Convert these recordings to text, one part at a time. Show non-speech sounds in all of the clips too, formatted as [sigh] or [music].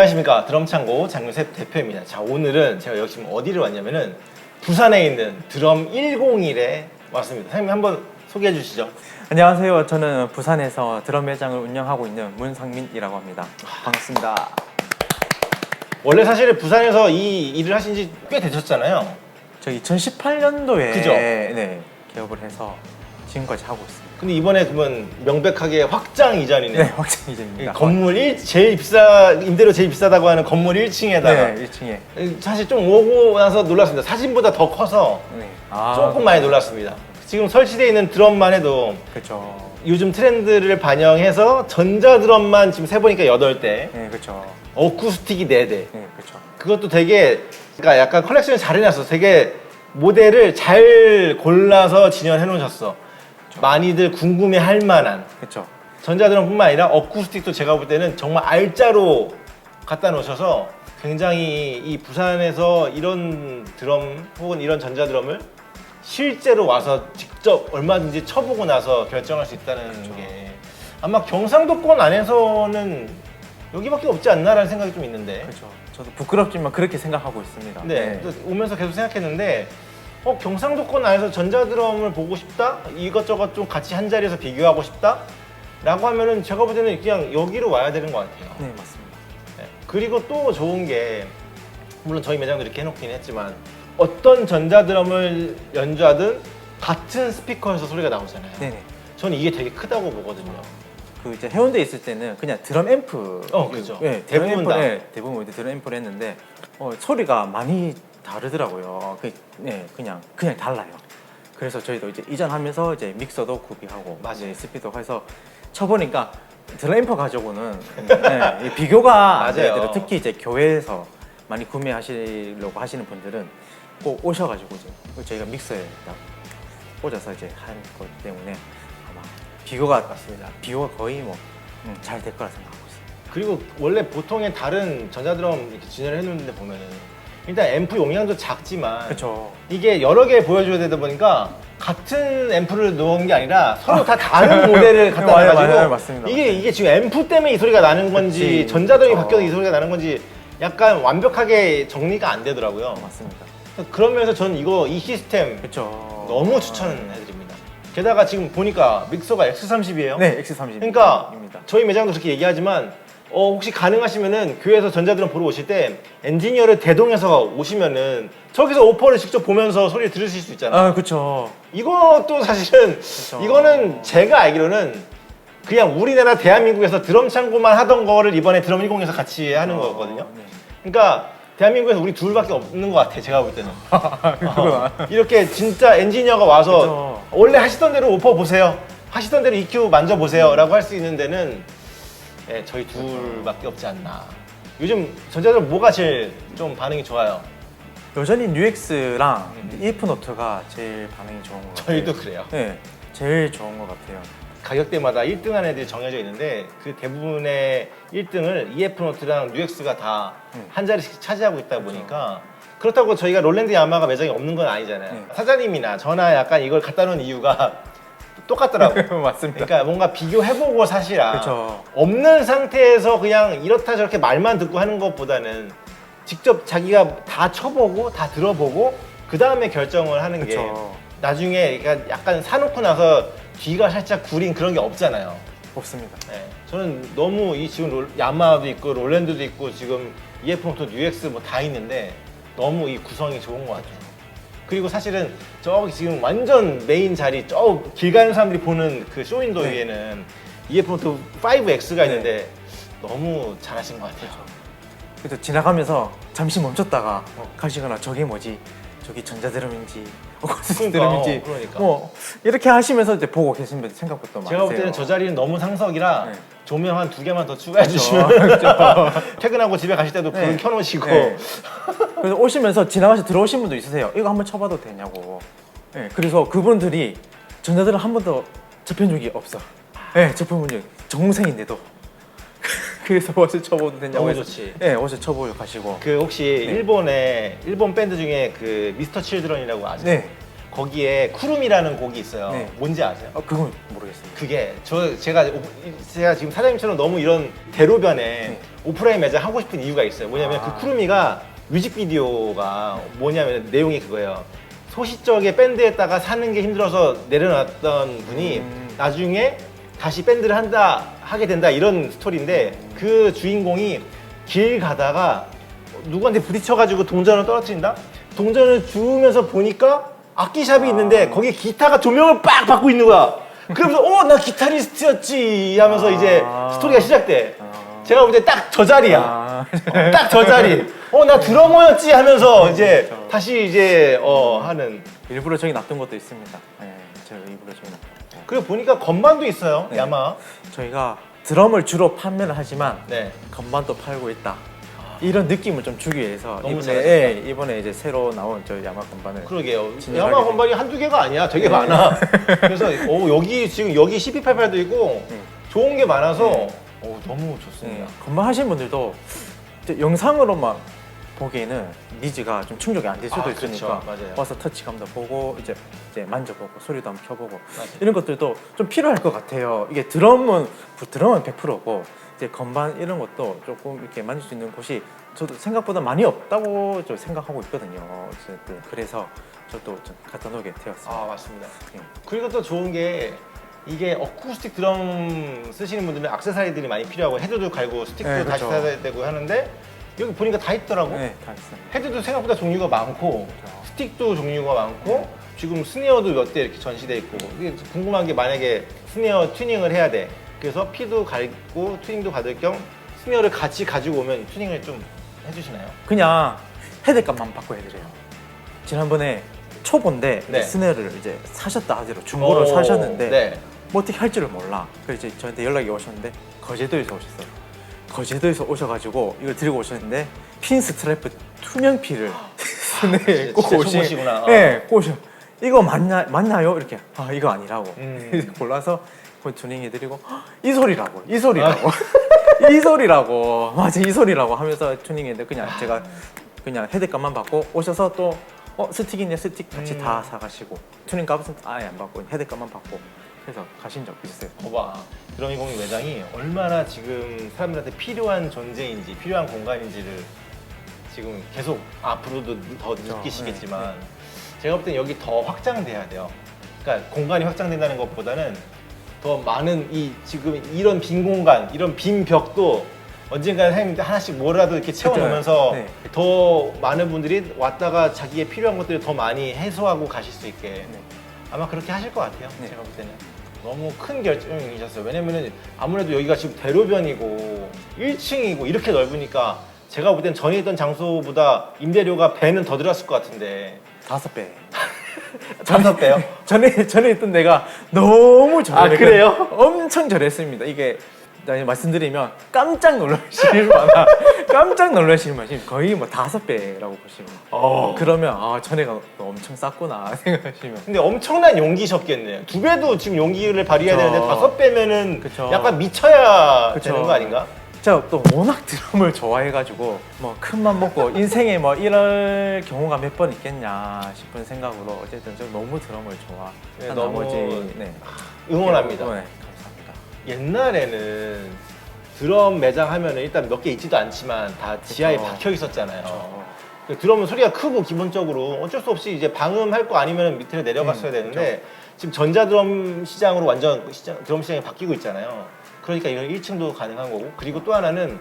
안녕하십니까 드럼창고 장윤셉 대표입니다. 자 오늘은 제가 여기 지금 어디를 왔냐면은 부산에 있는 드럼 101에 왔습니다. 사장님 한번 소개해 주시죠. 안녕하세요. 저는 부산에서 드럼 매장을 운영하고 있는 문상민이라고 합니다. 반갑습니다. 원래 사실 부산에서 이 일을 하신 지 꽤 되셨잖아요. 저 2018년도에 그죠? 네, 개업을 해서 지금까지 하고 있습니다. 근데 이번에 그러면 명백하게 확장 이전이네. 네, 확정 이전입니다. 건물 1 제일 비싸 임대료 제일 비싸다고 하는 건물 1층에다가 네, 1층에. 사실 좀 오고 나서 놀랐습니다. 사진보다 더 커서 네. 아, 조금 많이 놀랐습니다. 지금 설치되어 있는 드럼만 해도 그렇죠. 요즘 트렌드를 반영해서 전자 드럼만 지금 세 보니까 8대, 네, 그렇죠. 어쿠스틱이 4대. 네, 그렇죠. 그것도 되게 그러니까 약간 컬렉션을 잘 해놨어. 되게 모델을 잘 골라서 진열해 놓으셨어. 많이들 궁금해 할 만한 그렇죠. 전자드럼뿐만 아니라 어쿠스틱도 제가 볼 때는 정말 알짜로 갖다 놓으셔서 굉장히 이 부산에서 이런 드럼 혹은 이런 전자드럼을 실제로 와서 직접 얼마든지 쳐보고 나서 결정할 수 있다는 게 아마 경상도권 안에서는 여기밖에 없지 않나라는 생각이 좀 있는데 그렇죠. 저도 부끄럽지만 그렇게 생각하고 있습니다. 네, 또 오면서 계속 생각했는데 어 경상도권 안에서 전자드럼을 보고 싶다 이것저것 좀 같이 한 자리에서 비교하고 싶다 라고 하면은 제가 볼 때는 그냥 여기로 와야 되는 것 같아요 네, 맞습니다. 네. 그리고 또 좋은 게 물론 저희 매장도 이렇게 해놓긴 했지만 어떤 전자드럼을 연주하든 같은 스피커에서 소리가 나오잖아요 네, 네. 저는 이게 되게 크다고 보거든요 그 이제 해운대에 있을 때는 그냥 드럼 앰프 어, 그죠. 네, 대부분 다. 네, 대부분 이제 드럼 앰프를 했는데 어, 소리가 많이 다르더라고요. 그, 네, 그냥 그냥 달라요. 그래서 저희도 이제 이전하면서 이제 믹서도 구비하고 맞아요. 스피도 해서 쳐보니까 앰프 가지고는 네, 이 비교가 안 맞아요. 되더라고요. 특히 이제 교회에서 많이 구매하시려고 하시는 분들은 꼭 오셔가지고 이제 저희가 믹서에 딱 꽂아서 이제 한 것 때문에 아마 비교가 맞습니다. 비교가 거의 뭐 잘 될 거라 생각하고 있습니다. 그리고 원래 보통의 다른 전자드럼 이렇게 진열을 해놓는데 보면은 일단 앰프 용량도 작지만 그렇죠. 이게 여러 개 보여줘야 되다 보니까 같은 앰프를 넣은 게 아니라 서로 다 다른 [laughs] 모델을 갖다 맞아요, 놔가지고 맞아요, 맞습니다, 이게. 이게 지금 앰프 때문에 이 소리가 나는 건지 그치, 전자드럼이 그쵸. 바뀌어서 이 소리가 나는 건지 약간 완벽하게 정리가 안 되더라고요. 맞습니다. 그런 면에서 저는 이거 이 시스템 그렇죠. 너무 추천해드립니다. 게다가 지금 보니까 믹서가 X30이에요. 네, X30. 그러니까. 저희 매장도 그렇게 얘기하지만 어, 혹시 가능하시면은 교회에서 전자드럼 보러 오실 때 엔지니어를 대동해서 오시면은 저기서 오퍼를 직접 보면서 소리를 들으실 수 있잖아요. 아, 그렇죠. 이것도 사실은 이거는 제가 알기로는 그냥 우리나라 대한민국에서 드럼 창고만 하던 거를 이번에 드럼 10에서 같이 하는 거거든요. 네. 그러니까 대한민국에서 우리 둘밖에 없는 것 같아 제가 볼 때는. [laughs] 그거나. 이렇게 진짜 엔지니어가 와서 그죠. 원래 하시던 대로 오퍼 보세요. 하시던 대로 EQ 만져 보세요라고 할 수 있는 데는 예, 저희 둘밖에 없지 않나. 요즘 전자들 뭐가 제일 좀 반응이 좋아요? 여전히 뉴엑스랑 EF 노트가 제일 반응이 좋은 것 같아요. 저희도 그래요. 네, 제일 좋은 것 같아요. 가격대마다 1등 한 애들이 정해져 있는데 그 대부분의 1등을 EF 노트랑 뉴엑스가 다한 음. 자리씩 차지하고 있다 보니까 그렇다고 저희가 롤랜드 야마가 매장이 없는 건 아니잖아요. 네. 사장님이나 저나 약간 이걸 갖다 놓은 이유가 똑같더라고요. [laughs] 맞습니다. 그러니까 뭔가 비교해보고. 그렇죠. 없는 상태에서 그냥 이렇다 저렇게 말만 듣고 하는 것보다는 직접 자기가 다 쳐보고 다 들어보고 그 다음에 결정을 하는 게 그렇죠. 나중에 그러니까 약간 사놓고 나서 뒤가 살짝 구린 그런 게 없잖아요. 없습니다. 네. 저는 너무 이 지금 롤- 야마도 있고 롤랜드도 있고 지금 EF모토 뉴엑스 뭐다 있는데 너무 이 구성이 좋은 것 같아요. 그리고 사실은 저기 지금 완전 메인 자리 저 길 가는 사람들이 보는 그 쇼윈도 네. 위에는 EF모토 5X가 있는데 너무 잘하신 것 같아요. 그래서 지나가면서 잠시 멈췄다가 어, 가시거나 저게 뭐지? 저기 전자드럼인지 어쿠스틱 그러니까, 드럼인지 그러니까. 뭐 이렇게 하시면서 이제 보고 계신 분들 생각보다 많으세요. 제가 볼 때는 저 자리는 너무 상석이라 네. 조명 한 두 개만 더 추가해. 주시면 그렇죠. [laughs] 퇴근하고 집에 가실 때도 불 네. 켜놓으시고 네. 그래서 오시면서 지나가서 들어오신 분도 있으세요. 이거 한번 쳐봐도 되냐고. 네, 그래서 그분들이 전자들은 한 번도 접한 적이 없어. 네, 접한 적이 정생인데도. 그래서 와서 쳐봐도 되냐고. 너무 해서 좋지. 네, 와서 쳐보고 가시고. 그 혹시 일본의 일본 밴드 중에 그 미스터 칠드런이라고 아세요? 네, 거기에 쿠룸이라는 곡이 있어요. 네. 뭔지 아세요? 어, 그건 모르겠어요. 그게 저 제가 오- 제가 지금 사장님처럼 너무 이런 대로변에 네. 오프라인 매장 하고 싶은 이유가 있어요. 뭐냐면 아. 그 쿠루미가 뮤직비디오가 뭐냐면 내용이 그거예요. 소시적에 밴드에다가 사는 게 힘들어서 내려놨던 분이 음. 나중에 다시 밴드를 한다 하게 된다 이런 스토리인데 그 주인공이 길 가다가 누구한테 부딪혀가지고 동전을 떨어뜨린다? 동전을 주우면서 보니까 악기샵이 있는데 아. 거기에 기타가 조명을 빡 받고 있는 거야. 그러면서 어 나 기타리스트였지 하면서 아. 이제 스토리가 시작돼. 아. 제가 볼 때 딱 저 자리야. 아, 딱저 자리. 어 나 드러머였지 하면서 이제 그렇죠. 다시 이제 어 하는. 일부러 저기 놔둔 것도 있습니다. 네, 제가 일부러 저기 놔뒀고. 그리고 보니까 건반도 있어요. 네. 야마. 저희가 드럼을 주로 판매를 하지만 네. 건반도 팔고 있다. 이런 느낌을 좀 주기 위해서 너무 이번에, 잘하셨다. 예, 이번에 이제 새로 나온 저 야마 건반을 그러게요. 진행하게 야마 된- 건반이 한두 개가 아니야. 되게 네. 많아. [laughs] 그래서 어, 여기 지금 여기 1288도 있고 네. 좋은 게 많아서 네. 어, 너무 예, 좋습니다. 건반 하시는 분들도 이제 영상으로만 보기에는 니즈가 좀 충족이 안 될 수도 아, 있으니까. 맞아요. 와서 터치감도 보고 이제 이제 만져보고 소리도 한번 켜보고 맞아요. 이런 것들도 좀 필요할 것 같아요. 이게 드럼은 드럼은 100%고 이제 건반 이런 것도 조금 이렇게 만질 수 있는 곳이 저도 생각보다 많이 없다고 저 생각하고 있거든요. 어쨌든 그래서 저도 좀 갖다 놓게 되었습니다. 아 맞습니다. 예. 그리고 또 좋은 게 이게 어쿠스틱 드럼 쓰시는 분들은 악세사리들이 많이 필요하고 헤드도 갈고 스틱도 네, 다시 그렇죠. 사야 되고 하는데 여기 보니까 다 있더라고. 네, 다 있습니다. 헤드도 생각보다 종류가 많고 그렇죠. 스틱도 종류가 많고 지금 스네어도 몇 대 이렇게 전시돼 있고 이게 궁금한 게 만약에 스네어 튜닝을 해야 돼. 그래서 피도 갈고 튜닝도 받을 겸 스네어를 같이 가지고 오면 튜닝을 좀 해주시나요? 그냥 헤드값만 받고 해드려요. 지난번에 초보인데 네. 스네어를 이제 사셨다 하더라도 중고로 오, 사셨는데 네. 뭐 어떻게 할 줄을 몰라. 그래서 이제 저한테 연락이 오셨는데 거제도에서 오셨어요. 거제도에서 오셔가지고 이걸 들고 오셨는데 핀 스트랩 투명 피를 스네어에 진짜- 꽂고 진짜 오신. 어. 네, 꽂으. 이거 맞냐 맞나요? 이렇게 아 이거 아니라고. 음. [laughs] 골라서 그 튜닝해드리고 "헉, 이 소리라고 이 소리라고 [laughs] 이 소리라고 맞아 이 소리라고 하면서 튜닝했는데 그냥 제가 그냥 헤드값만 받고 오셔서 또 어, 스틱이네 스틱 같이 음. 다 사가시고 튜닝 값은 아예 안 받고 헤드값만 받고 그래서 가신 적 있어요. 거봐 드럼 20 매장이 얼마나 지금 사람들한테 필요한 존재인지 필요한 공간인지를 지금 계속 앞으로도 더 그렇죠. 느끼시겠지만 제가 볼 땐 여기 더 확장돼야 돼요. 그러니까 공간이 확장된다는 것보다는 더 많은 이 지금 이런 빈 공간, 이런 빈 벽도 언젠가 사장님들 하나씩 뭐라도 이렇게 채워놓으면서 네. 더 많은 분들이 왔다가 자기의 필요한 것들을 더 많이 해소하고 가실 수 있게 네. 아마 그렇게 하실 것 같아요. 네. 제가 볼 때는 너무 큰 결정이셨어요. 왜냐면은 아무래도 여기가 지금 대로변이고 1층이고 이렇게 넓으니까 제가 볼 땐 전에 있던 장소보다 임대료가 배는 더 들었을 것 같은데 다섯 배. [laughs] 다섯 배요? 전에 전에 있던 데가 너무 저렴. 아, 그래요? 엄청 저렴했습니다. 이게 나중에 말씀드리면 깜짝 놀라실 [laughs] 만한 깜짝 놀라실 만한 거의 뭐 다섯 배라고 보시면. 어. 그러면 아 전에가 엄청 쌌구나 [laughs] 생각하시면. 근데 엄청난 용기셨겠네요. 두 배도 지금 용기를 발휘해야 그쵸. 되는데 다섯 배면은 그쵸. 약간 미쳐야 그쵸. 되는 거 아닌가? 제가 또 워낙 드럼을 좋아해가지고 뭐 큰 맘 먹고 인생에 뭐 이럴 경우가 몇 번 있겠냐 싶은 생각으로 어쨌든 저 너무 드럼을 좋아한 네, 너무 나머지 네. 응원합니다. 네. 옛날에는 드럼 매장 하면 은 일단 몇 개 있지도 않지만 다 지하에 그쵸. 박혀 있었잖아요. 저그 드럼은 소리가 크고 기본적으로 어쩔 수 없이 이제 방음할 거 아니면 밑으로 내려갔어야 음, 되는데 지금 전자드럼 시장으로 완전 시장, 드럼 시장이 바뀌고 있잖아요. 그러니까 이건 1층도 가능한 거고 그리고 또 하나는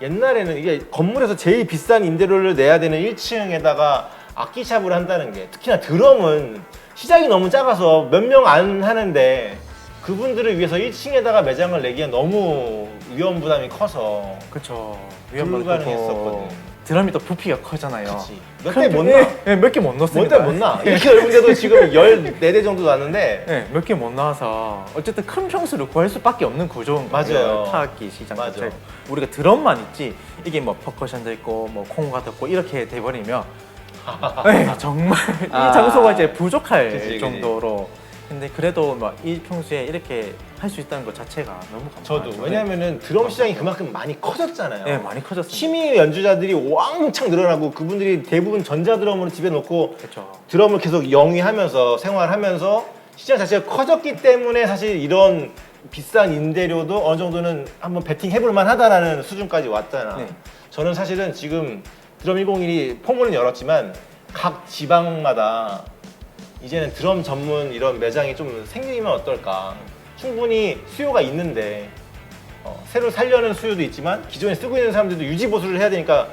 옛날에는 이게 건물에서 제일 비싼 임대료를 내야 되는 1층에다가 악기샵을 한다는 게 특히나 드럼은 시장이 너무 작아서 몇 명 안 하는데 그분들을 위해서 1층에다가 매장을 내기엔 너무 위험 부담이 커서 그쵸. 불가능했었거든. 드럼이 또 부피가 커잖아요. 몇큰대못 부- 나. 예, 몇개 못 넣습니다. 못돼 못 나. 이렇게 넓은데도 지금 14대 정도 났는데 네, 몇 개 못 나와서 어쨌든 큰 평수를 구할 수밖에 없는 구조인 거예요. 맞아요. 타악기 시장 맞아. 자체. 우리가 드럼만 있지 이게 뭐 퍼커션도 있고 뭐 콩가 듣고 이렇게 돼버리면 네, [laughs] 정말 아. 이 장소가 이제 부족할 그치, 그치. 정도로. 근데 그래도 막 이 평수에 이렇게 할 수 있다는 것 자체가 너무 감사하죠. 저도 왜냐면은 드럼 시장이 그만큼 많이 커졌잖아요. 네, 많이 커졌습니다. 취미 연주자들이 왕창 늘어나고 그분들이 대부분 전자 드럼으로 집에 놓고 그렇죠. 드럼을 계속 영위하면서 생활하면서 시장 자체가 커졌기 때문에 사실 이런 비싼 임대료도 어느 정도는 한번 베팅 해볼 만하다라는 수준까지 왔잖아. 네. 저는 사실은 지금 드럼 101이 포문은 열었지만 각 지방마다 이제는 드럼 전문 이런 매장이 좀 생기면 어떨까. 충분히 수요가 있는데 어, 새로 살려는 수요도 있지만 기존에 쓰고 있는 사람들도 유지 보수를 해야 되니까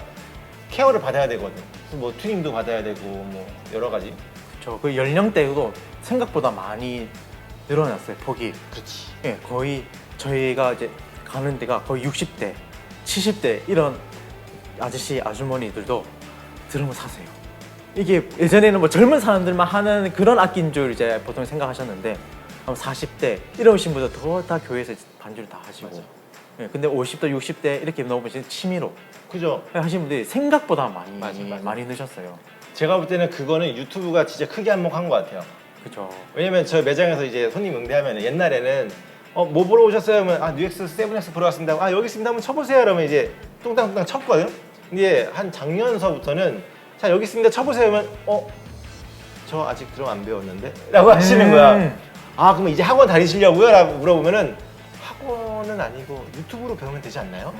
케어를 받아야 되거든. 그래서 뭐 튜닝도 받아야 되고 뭐 여러 가지. 그렇죠. 그 연령대도 생각보다 많이 늘어났어요. 폭이. 그렇지. 예, 거의 저희가 이제 가는 데가 거의 60대, 70대 이런 아저씨 아주머니들도 드럼을 사세요. 이게 예전에는 뭐 젊은 사람들만 하는 그런 악기인 줄 이제 보통 생각하셨는데 한 40대 이러신 분들 더다 교회에서 반주를 다 하시고. 맞아. 예, 근데 50대, 60대 이렇게 넘어보시는 취미로 그죠? 하시는 분들이 생각보다 많이 맞아, 맞아. 많이 넣으셨어요. 제가 볼 때는 그거는 유튜브가 진짜 크게 한몫한 것 같아요. 그렇죠. 왜냐면 저 매장에서 이제 손님 응대하면 옛날에는 어, 뭐 보러 오셨어요? 하면 아 뉴엑스 7X 보러 왔습니다. 아 여기 있습니다. 한번 쳐보세요. 그러면 이제 뚱땅뚱땅 쳤거든. 근데 한 작년서부터는 자 여기 있습니다. 쳐보세요. 그러면 어저 아직 드럼 안 배웠는데? 라고 하시는 거야. 음. 아 그럼 이제 학원 다니시려고요? 라고 물어보면은 학원은 아니고 유튜브로 배우면 되지 않나요?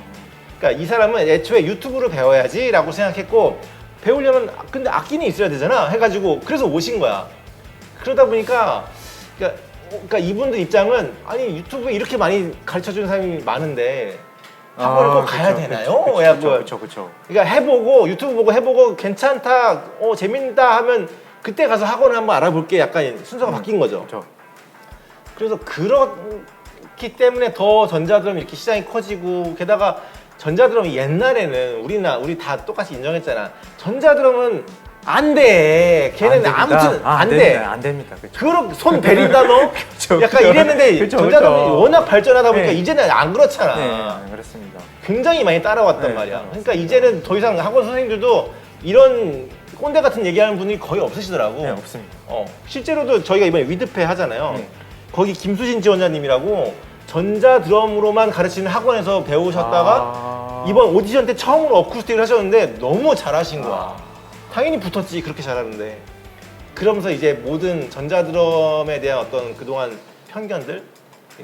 그러니까 이 사람은 애초에 유튜브로 배워야지 라고 생각했고 배우려면 아, 근데 악기는 있어야 되잖아 해가지고 그래서 오신 거야. 그러다 보니까 그러니까, 어, 그러니까 이분들 입장은 아니 유튜브에 이렇게 많이 가르쳐 주는 사람이 많은데 학원을 꼭 가야 되나요? 해갖고 그렇죠, 그렇죠. 그러니까 해보고 유튜브 보고 해보고 괜찮다, 어 재밌다 하면 그때 가서 학원을 한번 알아볼게 약간 순서가 바뀐 거죠. 그렇죠. 그래서 그렇기 때문에 더 전자드럼 이렇게 시장이 커지고 게다가 전자드럼이 옛날에는 우리나 우리 다 똑같이 인정했잖아. 전자드럼은 안 돼. 걔는 안 됩니다. 아무튼 아, 안 돼. 됩니다. 안 됩니다. 그렇죠. 그렇게 손 베린다 너? [laughs] 그쵸, 약간 그쵸. 이랬는데 그쵸, 전자드럼이 그쵸. 워낙 발전하다 보니까 네. 이제는 안 그렇잖아. 네, 그렇습니다. 굉장히 많이 따라왔단 네, 말이야. 그러니까 이제는 더 이상 학원 선생님들도 이런 꼰대 같은 얘기하는 분이 거의 없으시더라고. 네, 없습니다. 어, 실제로도 저희가 이번에 위드페 하잖아요. 네. 거기 김수진 지원자님이라고 전자 드럼으로만 가르치는 학원에서 배우셨다가 아. 이번 오디션 때 처음으로 어쿠스틱을 하셨는데 너무 잘하신 거야. 아. 당연히 붙었지 그렇게 잘하는데. 그러면서 이제 모든 전자 드럼에 대한 어떤 그동안 편견들이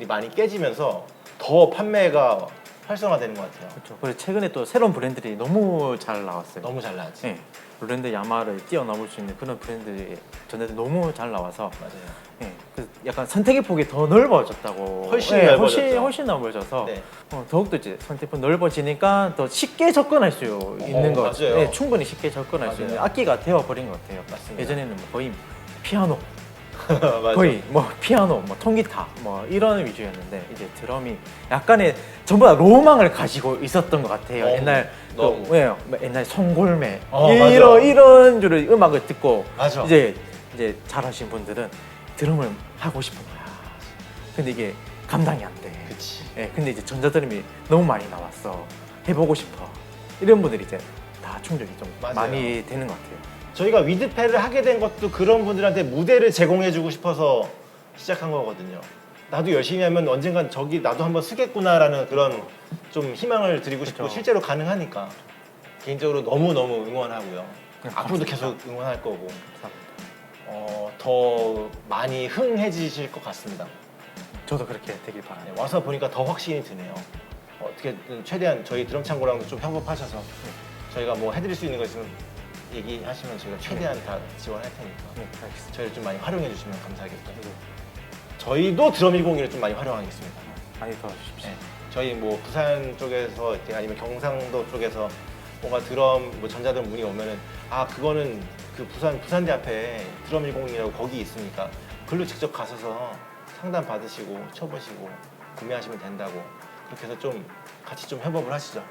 많이 깨지면서 더 판매가 활성화되는 것 같아요. 그렇죠. 그리고 최근에 또 새로운 브랜드들이 너무 잘 나왔어요. 너무 잘 나왔지. 네. 롤랜드 야마를 뛰어넘을 수 있는 그런 브랜드들이 전에도 너무 잘 나와서 맞아요. 네. 그 약간 선택의 폭이 더 넓어졌다고. 훨씬 네, 넓어졌죠. 훨씬 훨씬 넓어져서 네. 어, 더욱더 이제 선택의 폭 넓어지니까 더 쉽게 접근할 수 있는 것 같아요. 맞아요. 네, 충분히 쉽게 접근할 수 맞아요. 있는 악기가 되어버린 것 같아요. 맞습니다. 예전에는 뭐 거의 피아노, [laughs] 맞아. 거의 뭐 피아노, 뭐 통기타 뭐 이런 위주였는데 이제 드럼이 약간의 전부 다 로망을 가지고 있었던 것 같아요. 너무, 옛날 너무. 그, 왜요? 뭐 옛날 송골매 어, 이런 맞아. 이런 줄을 음악을 듣고 맞아. 이제 이제 잘하신 분들은 드럼을 하고 싶은 거야. 근데 이게 감당이 안 돼. 그치. 예, 근데 이제 전자드럼이 너무 많이 나왔어. 해보고 싶어. 이런 분들이 이제 다 충족이 좀 맞아요. 많이 되는 것 같아요. 저희가 위드패를 하게 된 것도 그런 분들한테 무대를 제공해주고 싶어서 시작한 거거든요. 나도 열심히 하면 언젠간 저기 나도 한번 쓰겠구나라는 그런 좀 희망을 드리고 싶고 그쵸. 실제로 가능하니까 개인적으로 너무 너무 응원하고요. 네, 앞으로도. 계속 응원할 거고. 어, 더 많이 흥해지실 것 같습니다. 저도 그렇게 되길 네, 바랍니다. 와서 보니까 더 확신이 드네요. 어떻게든 최대한 저희 드럼 창고랑도 좀 협업하셔서 저희가 뭐 해드릴 수 있는 거 있으면 얘기하시면 저희가 최대한 다 지원할 테니까. 네, 알겠습니다. 저희를 좀 많이 활용해 주시면 감사하겠고요. 저희도 드럼 101을 좀 많이 활용하겠습니다. 많이 도와주십시오. 네. 저희 뭐 부산 쪽에서 이렇게 아니면 경상도 쪽에서 뭔가 드럼 뭐 전자드럼 문의 오면은 아 그거는 그 부산 부산대 앞에 드럼 101이라고 거기 있으니까 글로 직접 가셔서 상담 받으시고 쳐보시고 구매하시면 된다고 그렇게 해서 좀 같이 좀 협업을 하시죠.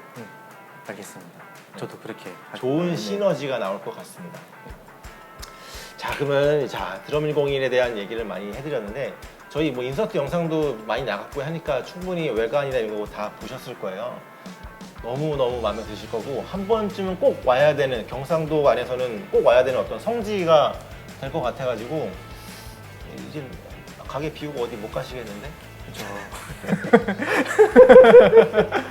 알겠습니다. 저도 그렇게 할 좋은 거예요. 네. 시너지가 나올 것 같습니다. 자 그러면 자 드럼 101에 대한 얘기를 많이 해드렸는데 저희 뭐 인서트 영상도 많이 나갔고 하니까 충분히 외관이나 이런 거 다 보셨을 거예요. 너무 너무 마음에 드실 거고 한 번쯤은 꼭 와야 되는 경상도 안에서는 꼭 와야 되는 어떤 성지가 될 것 같아가지고 이제 가게 비우고 어디 못 가시겠는데 [laughs]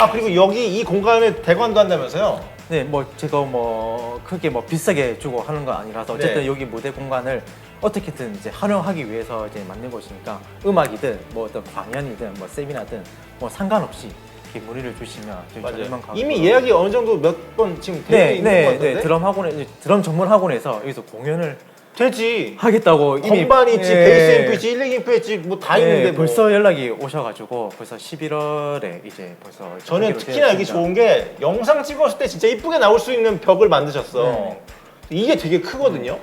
아 그리고 여기 이 공간에 대관도 한다면서요? 네, 뭐 제가 뭐 크게 뭐 비싸게 주고 하는 건 아니라서 어쨌든 네. 여기 무대 공간을 어떻게든 이제 활용하기 위해서 이제 만든 곳이니까 음악이든 뭐 어떤 강연이든 뭐 세미나든 뭐 상관없이 이렇게 문의를 주시면 저희 저희만 가고 이미 예약이 어느 정도 몇 번 지금 되어 네, 있는 것 네, 같은데 네, 드럼 학원에 드럼 전문 학원에서 여기서 공연을 되지. 하겠다고 이미 건반 있지, 예. 베이스 앰프 있지, 힐링 앰프 있지, 뭐다 네, 있는데 뭐. 벌써 연락이 오셔가지고 벌써 11월에 이제 벌써 저는 특히나 여기. 좋은 게 영상 찍었을 때 진짜 이쁘게 나올 수 있는 벽을 만드셨어. 네. 이게 되게 크거든요.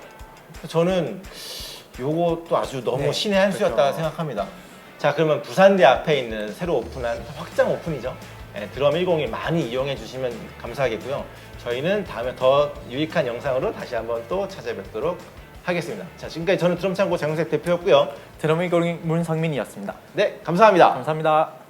그래서 저는 요것도 아주 너무 네, 신의 한 수였다 그렇죠. 생각합니다. 자 그러면 부산대 앞에 있는 새로 오픈한 확장 오픈이죠. 네, 드럼 101 많이 이용해 주시면 감사하겠고요. 저희는 다음에 더 유익한 영상으로 다시 한번 또 찾아뵙도록 하겠습니다. 자 지금까지 저는 드럼 창고 장윤색 대표였고요. 드럼 이고링 문상민이었습니다. 네 감사합니다. 감사합니다.